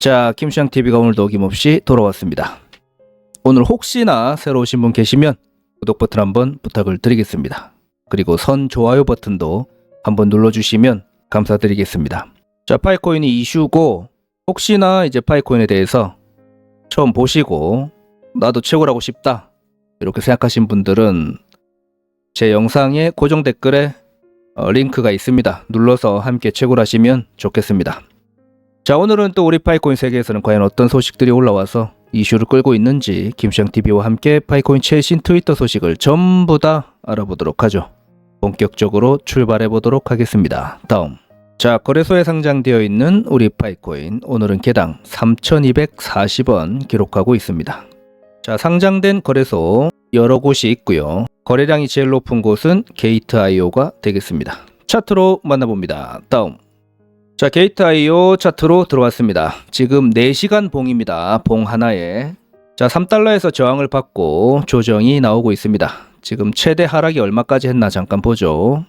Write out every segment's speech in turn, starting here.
자, 김시ang TV가 오늘도 어김없이 돌아왔습니다. 오늘 혹시나 새로 오신 분 계시면 구독 버튼 한번 부탁을 드리겠습니다. 그리고 선 좋아요 버튼도 한번 눌러주시면 감사드리겠습니다. 자, 파이코인이 이슈고 혹시나 이제 파이코인에 대해서 처음 보시고 나도 최고라고 싶다 이렇게 생각하신 분들은 제 영상에 고정 댓글에 어, 링크가 있습니다. 눌러서 함께 최고라시면 좋겠습니다. 자 오늘은 또 우리 파이코인 세계에서는 과연 어떤 소식들이 올라와서 이슈를 끌고 있는지 김시영TV와 함께 파이코인 최신 트위터 소식을 전부 다 알아보도록 하죠. 본격적으로 출발해 보도록 하겠습니다. 다음 자 거래소에 상장되어 있는 우리 파이코인 오늘은 개당 3,240원 기록하고 있습니다. 자 상장된 거래소 여러 곳이 있고요. 거래량이 제일 높은 곳은 게이트.io가 되겠습니다. 차트로 만나봅니다. 다음 자, 게이트.io 차트로 들어왔습니다. 지금 4시간 봉입니다. 봉 하나에. 자, 3달러에서 저항을 받고 조정이 나오고 있습니다. 지금 최대 하락이 얼마까지 했나 잠깐 보죠.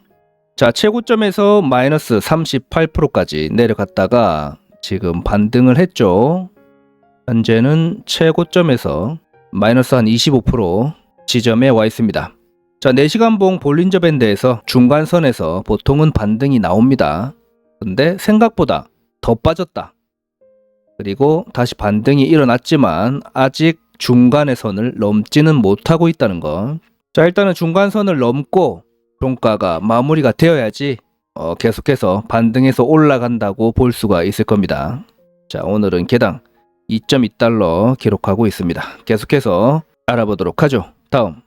자, 최고점에서 마이너스 38%까지 내려갔다가 지금 반등을 했죠. 현재는 최고점에서 마이너스 한 25% 지점에 와 있습니다. 자, 4시간 봉 볼린저 밴드에서 중간선에서 보통은 반등이 나옵니다. 근데 생각보다 더 빠졌다. 그리고 다시 반등이 일어났지만 아직 중간의 선을 넘지는 못하고 있다는 거. 자, 일단은 중간선을 넘고 종가가 마무리가 되어야지 어, 계속해서 반등해서 올라간다고 볼 수가 있을 겁니다. 자, 오늘은 개당 2.2달러 기록하고 있습니다. 계속해서 알아보도록 하죠. 다음.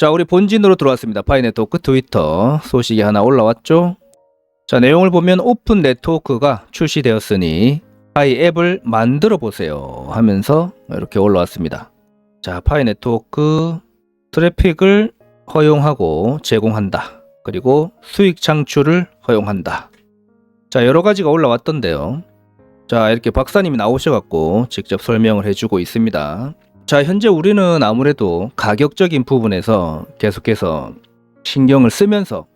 자, 우리 본진으로 들어왔습니다. 파이 네트워크 트위터 소식이 하나 올라왔죠. 자, 내용을 보면 오픈 네트워크가 출시되었으니 파이 앱을 만들어 보세요 하면서 이렇게 올라왔습니다. 자, 파이 네트워크 트래픽을 허용하고 제공한다. 그리고 수익 창출을 허용한다. 자, 여러 가지가 올라왔던데요. 자, 이렇게 박사님이 나오셔갖고 직접 설명을 해주고 있습니다. 자, 현재 우리는 아무래도 가격적인 부분에서 계속해서 신경을 쓰면서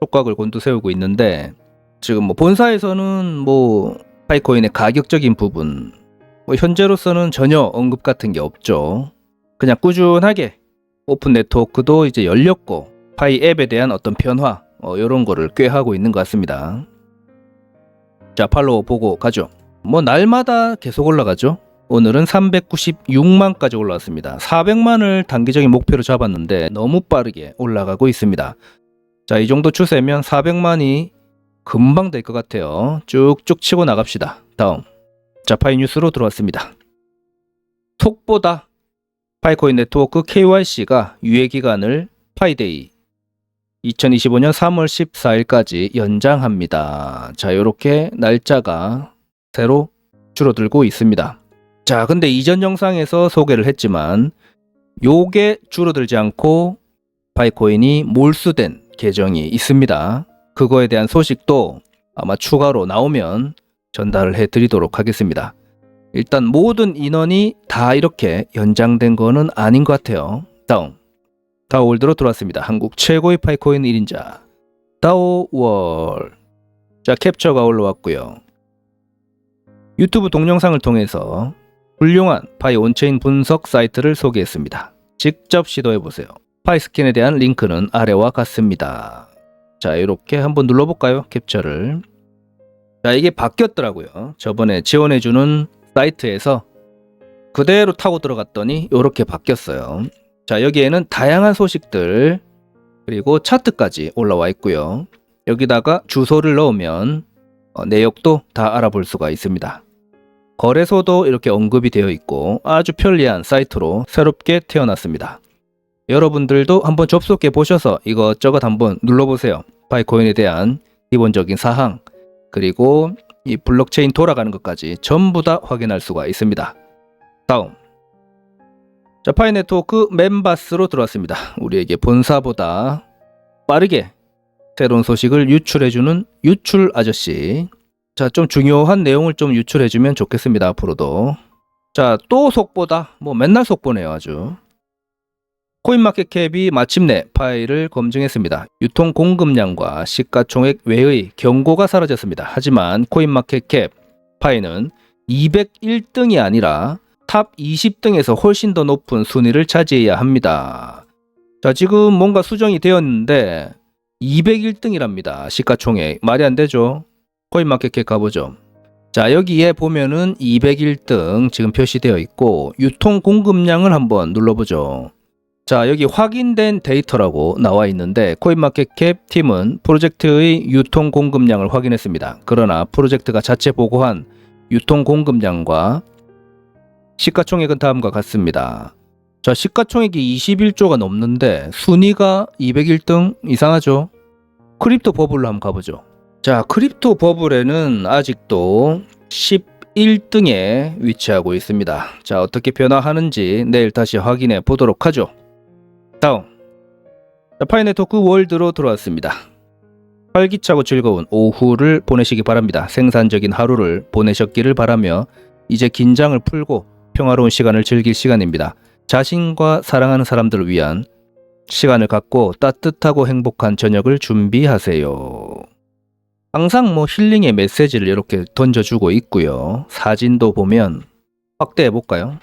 촉각을 곤두세우고 있는데 지금 뭐 본사에서는 뭐 파이코인의 가격적인 부분 뭐 현재로서는 전혀 언급 같은 게 없죠. 그냥 꾸준하게 오픈 네트워크도 이제 열렸고 파이 앱에 대한 어떤 변화 어, 이런 거를 꾀하고 있는 것 같습니다. 자 팔로우 보고 가죠. 뭐 날마다 계속 올라가죠. 오늘은 396만까지 올라왔습니다. 400만을 단기적인 목표로 잡았는데 너무 빠르게 올라가고 있습니다. 자, 이 정도 추세면 400만이 금방 될 것 같아요. 쭉쭉 치고 나갑시다. 다음. 자, 파이 뉴스로 들어왔습니다. 톡보다 파이코인 네트워크 KYC가 유예 기간을 파이데이 2025년 3월 14일까지 연장합니다. 자, 이렇게 날짜가 새로 줄어들고 있습니다. 자, 근데 이전 영상에서 소개를 했지만 요게 줄어들지 않고 파이코인이 몰수된 계정이 있습니다. 그거에 대한 소식도 아마 추가로 나오면 전달을 해 드리도록 하겠습니다. 일단 모든 인원이 다 이렇게 연장된 거는 아닌 것 같아요. 다음. 다오월드로 들어왔습니다. 한국 최고의 파이코인 1인자. 다오월. 자, 캡처가 올라왔고요. 유튜브 동영상을 통해서 훌륭한 파이 온체인 분석 사이트를 소개했습니다. 직접 시도해 보세요. 파이 스킨에 대한 링크는 아래와 같습니다. 자, 이렇게 한번 눌러볼까요? 캡처를. 자, 이게 바뀌었더라고요. 저번에 지원해주는 사이트에서 그대로 타고 들어갔더니 이렇게 바뀌었어요. 자, 여기에는 다양한 소식들 그리고 차트까지 올라와 있고요. 여기다가 주소를 넣으면 어, 내역도 다 알아볼 수가 있습니다. 거래소도 이렇게 언급이 되어 있고 아주 편리한 사이트로 새롭게 태어났습니다. 여러분들도 한번 접속해 보셔서 이것저것 한번 눌러보세요. 파이코인에 대한 기본적인 사항 그리고 이 블록체인 돌아가는 것까지 전부 다 확인할 수가 있습니다. 다음 자 파이 네트워크 멤바스로 들어왔습니다. 우리에게 본사보다 빠르게 새로운 소식을 유출해주는 유출 아저씨 자 좀 중요한 내용을 좀 유출해주면 좋겠습니다. 앞으로도 자 또 속보다 뭐 맨날 속보네요 아주 코인마켓캡이 마침내 파일을 검증했습니다. 유통 공급량과 시가총액 외의 경고가 사라졌습니다. 하지만 코인마켓캡 파이는 201등이 아니라 탑 20등에서 훨씬 더 높은 순위를 차지해야 합니다. 자, 지금 뭔가 수정이 되었는데 201등이랍니다. 시가총액. 말이 안 되죠? 코인마켓캡 가보죠. 자, 여기에 보면은 201등 지금 표시되어 있고 유통 공급량을 한번 눌러보죠. 자, 여기 확인된 데이터라고 나와 있는데 코인마켓캡 팀은 프로젝트의 유통 공급량을 확인했습니다. 그러나 프로젝트가 자체 보고한 유통 공급량과 시가총액은 다음과 같습니다. 자, 시가총액이 21조가 넘는데 순위가 201등 이상하죠? 크립토 버블로 한번 가보죠. 자, 크립토 버블에는 아직도 11등에 위치하고 있습니다. 자, 어떻게 변화하는지 내일 다시 확인해 보도록 하죠. 다음. 자, 파이네토크 월드로 들어왔습니다. 활기차고 즐거운 오후를 보내시기 바랍니다. 생산적인 하루를 보내셨기를 바라며 이제 긴장을 풀고 평화로운 시간을 즐길 시간입니다. 자신과 사랑하는 사람들을 위한 시간을 갖고 따뜻하고 행복한 저녁을 준비하세요. 항상 뭐 힐링의 메시지를 이렇게 던져주고 있고요. 사진도 보면 확대해 볼까요?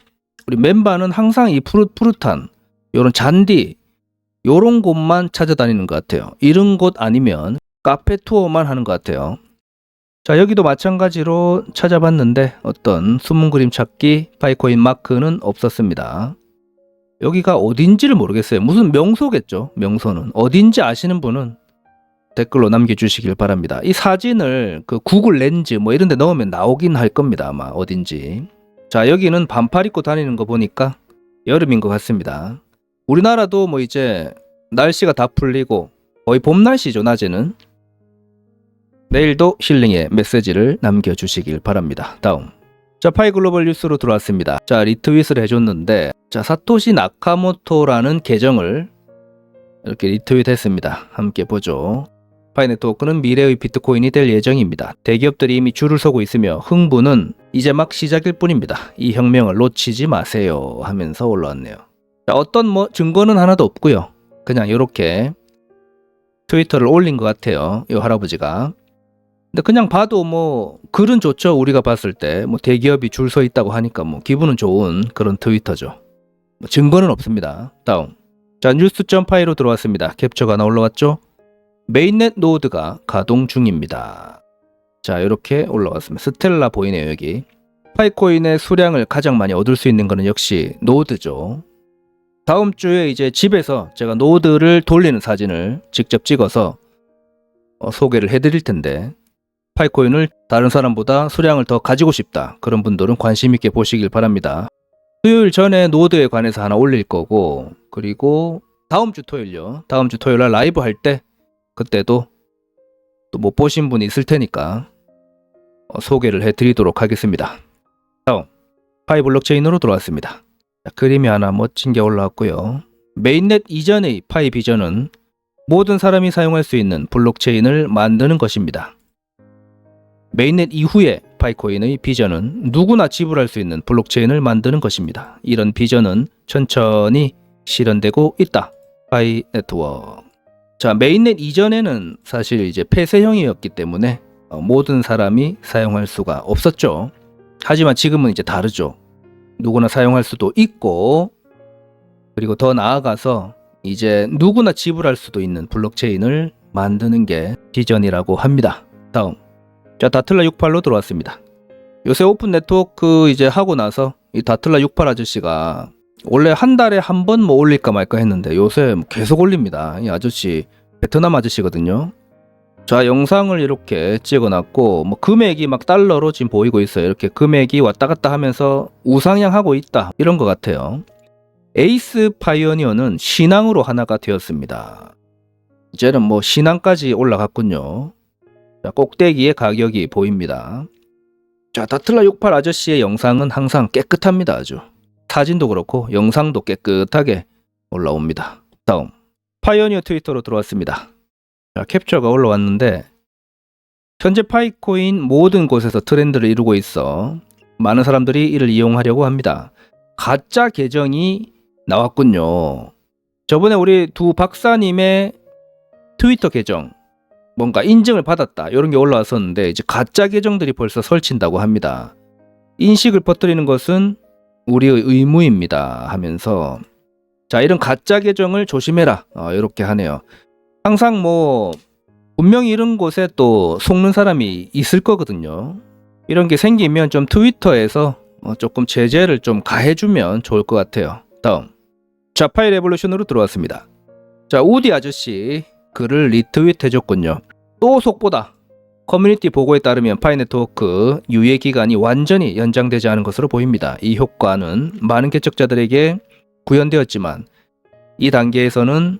우리 멤버는 항상 이 푸릇푸릇한 요런 잔디 요런 곳만 찾아다니는 것 같아요. 이런 곳 아니면 카페 투어만 하는 것 같아요. 자 여기도 마찬가지로 찾아봤는데 어떤 숨은 그림 찾기 파이코인 마크는 없었습니다. 여기가 어딘지를 모르겠어요. 무슨 명소겠죠. 명소는 어딘지 아시는 분은 댓글로 남겨주시길 바랍니다. 이 사진을 그 구글 렌즈 뭐 이런 데 넣으면 나오긴 할 겁니다. 아마 어딘지. 자 여기는 반팔 입고 다니는 거 보니까 여름인 것 같습니다. 우리나라도 뭐 이제 날씨가 다 풀리고 거의 봄 날씨죠 낮에는 내일도 힐링의 메시지를 남겨주시길 바랍니다. 다음 자 파이 글로벌 뉴스로 들어왔습니다. 자 리트윗을 해줬는데 자 사토시 나카모토라는 계정을 이렇게 리트윗했습니다. 함께 보죠. 파이 네트워크는 미래의 비트코인이 될 예정입니다. 대기업들이 이미 줄을 서고 있으며 흥부는 이제 막 시작일 뿐입니다. 이 혁명을 놓치지 마세요 하면서 올라왔네요. 자, 어떤 뭐 증거는 하나도 없고요. 그냥 이렇게 트위터를 올린 것 같아요. 이 할아버지가. 근데 그냥 봐도 뭐 글은 좋죠. 우리가 봤을 때 뭐 대기업이 줄 서 있다고 하니까 뭐 기분은 좋은 그런 트위터죠. 뭐 증거는 없습니다. 다음. 자 뉴스.파이로 들어왔습니다. 캡처가 하나 올라왔죠. 메인넷 노드가 가동 중입니다. 자 이렇게 올라왔습니다. 스텔라 보이네요 여기. 파이코인의 수량을 가장 많이 얻을 수 있는 것은 역시 노드죠. 다음 주에 이제 집에서 제가 노드를 돌리는 사진을 직접 찍어서 어, 소개를 해드릴 텐데 파이코인을 다른 사람보다 수량을 더 가지고 싶다 그런 분들은 관심 있게 보시길 바랍니다. 수요일 전에 노드에 관해서 하나 올릴 거고 그리고 다음 주 토요일요. 다음 주 토요일 날 라이브 할 때 그때도 또 못 보신 분이 있을 테니까 어, 소개를 해드리도록 하겠습니다. 다음 파이 블록체인으로 들어왔습니다. 자, 그림이 하나 멋진 게 올라왔고요. 메인넷 이전의 파이 비전은 모든 사람이 사용할 수 있는 블록체인을 만드는 것입니다. 메인넷 이후에 파이코인의 비전은 누구나 지불할 수 있는 블록체인을 만드는 것입니다. 이런 비전은 천천히 실현되고 있다. 파이 네트워크. 자, 메인넷 이전에는 사실 이제 폐쇄형이었기 때문에 어, 모든 사람이 사용할 수가 없었죠. 하지만 지금은 이제 다르죠. 누구나 사용할 수도 있고, 그리고 더 나아가서 이제 누구나 지불할 수도 있는 블록체인을 만드는 게 비전이라고 합니다. 다음. 자, 다틀라 68로 들어왔습니다. 요새 오픈 네트워크 이제 하고 나서 이 다틀라 68 아저씨가 원래 한 달에 한 번 뭐 올릴까 말까 했는데 요새 뭐 계속 올립니다. 이 아저씨 베트남 아저씨거든요. 자, 영상을 이렇게 찍어놨고 뭐 금액이 막 달러로 지금 보이고 있어요. 이렇게 금액이 왔다 갔다 하면서 우상향하고 있다 이런 것 같아요. 에이스 파이어니어는 신앙으로 하나가 되었습니다. 이제는 뭐 신앙까지 올라갔군요. 자, 꼭대기의 가격이 보입니다. 자, 다틀라 68 아저씨의 영상은 항상 깨끗합니다. 아주. 사진도 그렇고 영상도 깨끗하게 올라옵니다. 다음. 파이어니어 트위터로 들어왔습니다. 자, 캡처가 올라왔는데 현재 파이코인 모든 곳에서 트렌드를 이루고 있어 많은 사람들이 이를 이용하려고 합니다. 가짜 계정이 나왔군요. 저번에 우리 두 박사님의 트위터 계정 뭔가 인증을 받았다 이런 게 올라왔었는데 이제 가짜 계정들이 벌써 설친다고 합니다. 인식을 퍼뜨리는 것은 우리의 의무입니다 하면서 자 이런 가짜 계정을 조심해라 어, 이렇게 하네요. 항상 뭐 분명히 이런 곳에 또 속는 사람이 있을 거거든요. 이런 게 생기면 좀 트위터에서 어, 조금 제재를 좀 가해주면 좋을 것 같아요. 다음 자파이 레볼루션으로 들어왔습니다. 자 우디 아저씨 글을 리트윗 해줬군요. 또 속보다 커뮤니티 보고에 따르면 파이 네트워크 유예 기간이 완전히 연장되지 않은 것으로 보입니다. 이 효과는 많은 개척자들에게 구현되었지만 이 단계에서는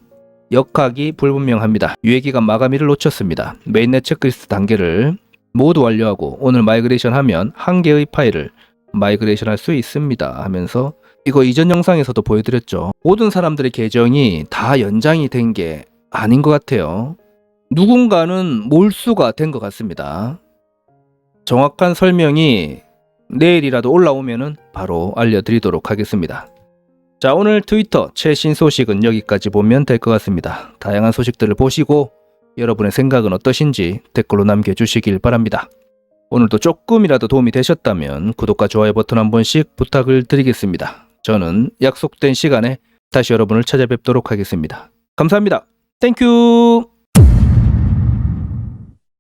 역학이 불분명합니다. 유예 기간 마감일을 놓쳤습니다. 메인넷 체크리스트 단계를 모두 완료하고 오늘 마이그레이션 하면 한 개의 파일을 마이그레이션 할 수 있습니다 하면서 이거 이전 영상에서도 보여드렸죠. 모든 사람들의 계정이 다 연장이 된 게 아닌 것 같아요. 누군가는 몰수가 된 것 같습니다. 정확한 설명이 내일이라도 올라오면은 바로 알려드리도록 하겠습니다. 자, 오늘 트위터 최신 소식은 여기까지 보면 될 것 같습니다. 다양한 소식들을 보시고 여러분의 생각은 어떠신지 댓글로 남겨주시길 바랍니다. 오늘도 조금이라도 도움이 되셨다면 구독과 좋아요 버튼 한 번씩 부탁을 드리겠습니다. 저는 약속된 시간에 다시 여러분을 찾아뵙도록 하겠습니다. 감사합니다. 땡큐!